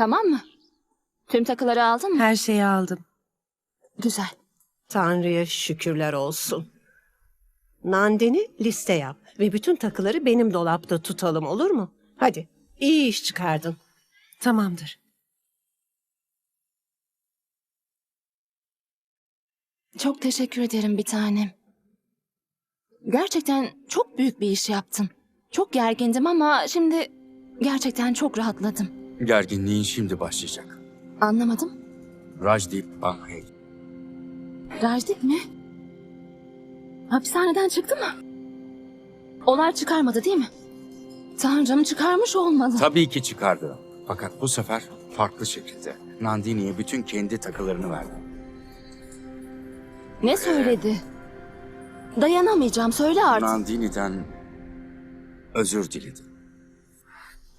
Tamam mı? Tüm takıları aldın mı? Her şeyi aldım. Güzel. Tanrı'ya şükürler olsun. Nandini liste yap ve bütün takıları benim dolapta tutalım olur mu? Hadi iyi iş çıkardın. Tamamdır. Çok teşekkür ederim bir tanem. Gerçekten çok büyük bir iş yaptın. Çok gergindim ama şimdi gerçekten çok rahatladım. Gerginliğin şimdi başlayacak. Anlamadım. Rajdip Banhey. Rajdip mi? Hapishaneden çıktı mı? Olay çıkarmadı değil mi? Tanrım çıkarmış olmalı. Tabii ki çıkardı. Fakat bu sefer farklı şekilde. Nandini'ye bütün kendi takılarını verdi. ne söyledi? Dayanamayacağım söyle artık. Nandini'den özür diledi.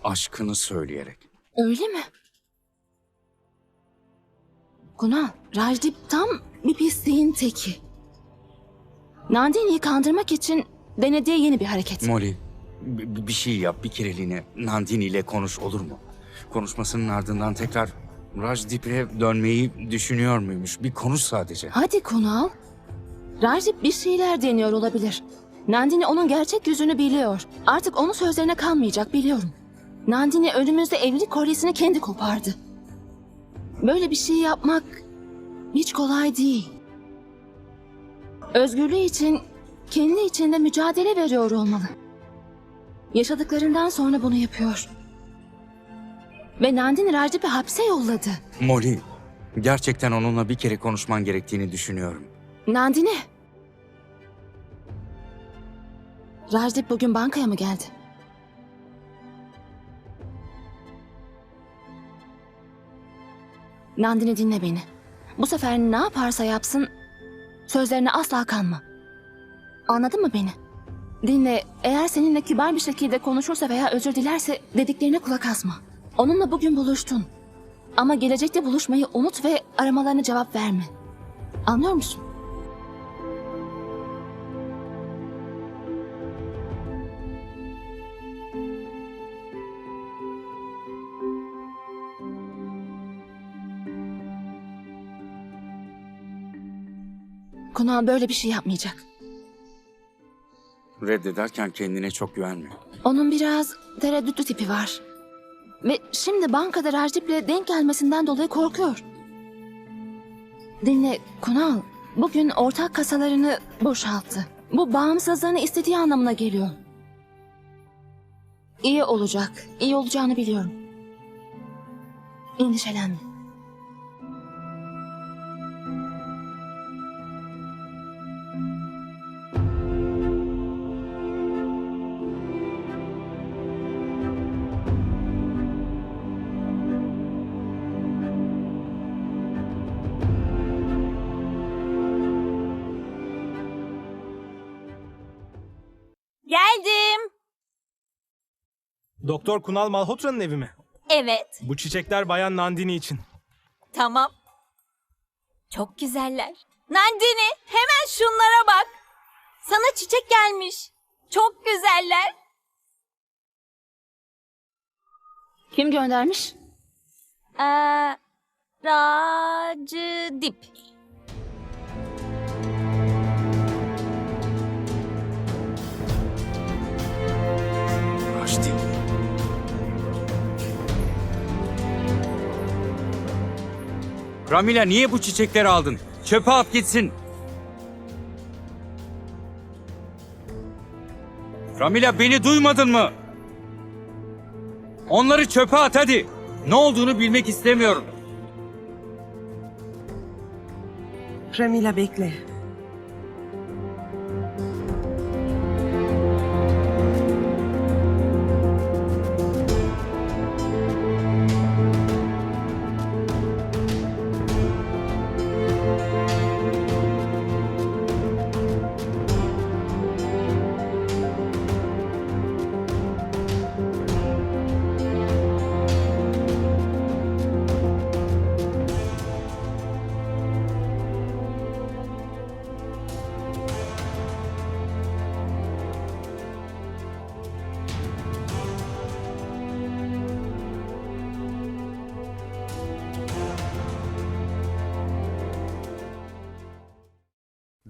Aşkını söyleyerek. Öyle mi? Kunal, Rajdip tam bir pisliğin teki. Nandini'yi kandırmak için denediği yeni bir hareket. Molly, b- bir şey yap bir kereliğine. Nandini ile konuş olur mu? Konuşmasının ardından tekrar Rajdip'e dönmeyi düşünüyor muymuş? Bir konuş sadece. Hadi Kunal. Rajdip bir şeyler deniyor olabilir. Nandini onun gerçek yüzünü biliyor. Artık onun sözlerine kalmayacak biliyorum. Nandini önümüzde evlilik kolyesini kendi kopardı. Böyle bir şey yapmak hiç kolay değil. Özgürlüğü için kendi içinde mücadele veriyor olmalı. Yaşadıklarından sonra bunu yapıyor. Ve Nandini Rajdip'i hapse yolladı. Molly, gerçekten onunla bir kere konuşman gerektiğini düşünüyorum. Nandini. Rajdip bugün bankaya mı geldi? Nandini dinle beni. Bu sefer ne yaparsa yapsın sözlerine asla kanma. Anladın mı beni? Dinle, eğer seninle kibar bir şekilde konuşursa veya özür dilerse dediklerine kulak asma. Onunla bugün buluştun. Ama gelecekte buluşmayı unut ve aramalarına cevap verme. Anlıyor musun? Kunal böyle bir şey yapmayacak. Reddederken kendine çok güvenmiyor. Onun biraz tereddütlü tipi var. Ve şimdi bankada Rajdip'le denk gelmesinden dolayı korkuyor. Dinle Kunal, bugün ortak kasalarını boşalttı. Bu bağımsızlığını istediği anlamına geliyor. İyi olacak, iyi olacağını biliyorum. Endişelenme. Doktor Kunal Malhotra'nın evi mi? Evet. Bu çiçekler Bayan Nandini için. Tamam. Çok güzeller. Nandini hemen şunlara bak. Sana çiçek gelmiş. Çok güzeller. Kim göndermiş? Ee, Racı Dip. Ramila niye bu çiçekleri aldın? Çöpe at gitsin. Ramila beni duymadın mı? Onları çöpe at hadi. Ne olduğunu bilmek istemiyorum. Pramila bekle.